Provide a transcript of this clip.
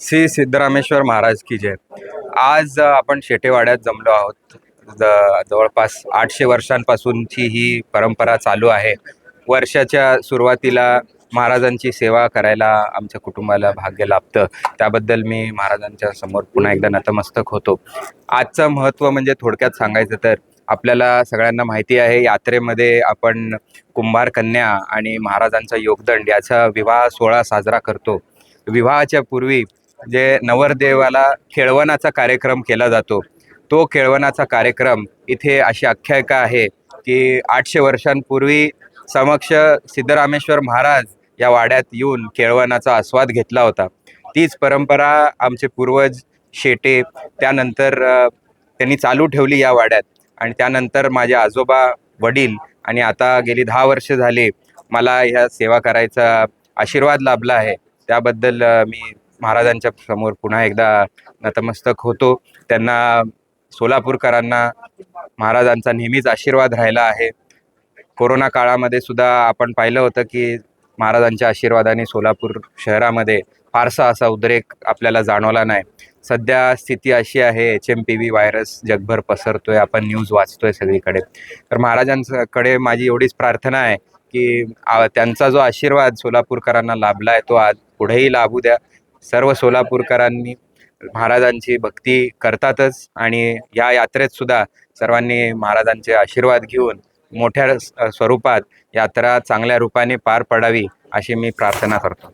श्री सिद्धरामेश्वर महाराज की जय. आज आपण शेटेवाड्यात जमलो आहोत. ज- जवळपास आठशे वर्षांपासूनची ही परंपरा चालू आहे. वर्षाच्या सुरुवातीला महाराजांची सेवा करायला आमच्या कुटुंबाला भाग्य लाभतं. त्याबद्दल मी महाराजांच्या समोर पुन्हा एकदा नतमस्तक होतो. आजचं महत्त्व म्हणजे थोडक्यात सांगायचं तर आपल्याला सगळ्यांना माहिती आहे यात्रेमध्ये आपण कुंभार कन्या आणि महाराजांचा योगदंड याचा विवाह सोहळा साजरा करतो. विवाहाच्या पूर्वी जे नवरदेवाला खेळवणाचा कार्यक्रम केला जातो तो खेळवणाचा कार्यक्रम इथे अशी आख्यायिका आहे की आठशे वर्षांपूर्वी समक्ष सिद्धरामेश्वर महाराज या वाड्यात येऊन केळवणाचा आस्वाद घेतला होता. तीच परंपरा आमचे पूर्वज शेटे त्यानंतर त्यांनी चालू ठेवली या वाड्यात आणि त्यानंतर माझे आजोबा वडील आणि आता गेली दहा वर्ष झाले मला ह्या सेवा करायचा आशीर्वाद लाभला आहे. त्याबद्दल मी महाराजांच्या समोर पुन्हा एकदा नतमस्तक होतो. त्यांना सोलापूरकरांना महाराजांचा नेहमीच आशीर्वाद राहिला आहे. कोरोना काळामध्ये सुद्धा आपण पाहिलं होतं की महाराजांच्या आशीर्वादाने सोलापूर शहरामध्ये फारसा असा उद्रेक आपल्याला जाणवला नाही. सध्या स्थिती अशी आहे H M P V virus जगभर पसरतोय आपण न्यूज वाचतोय सगळीकडे. तर महाराजांकडे माझी एवढीच प्रार्थना आहे की त्यांचा जो आशीर्वाद सोलापूरकरांना लाभला आहे तो आज पुढेही लाभू द्या. सर्व सोलापूरकरांनी महाराजांची भक्ती करतातच आणि या यात्रेत सुद्धा सर्वांनी महाराजांचे आशीर्वाद घेऊन मोठ्या स्वरूपात यात्रा चांगल्या रूपाने पार पडावी अशी मी प्रार्थना करतो.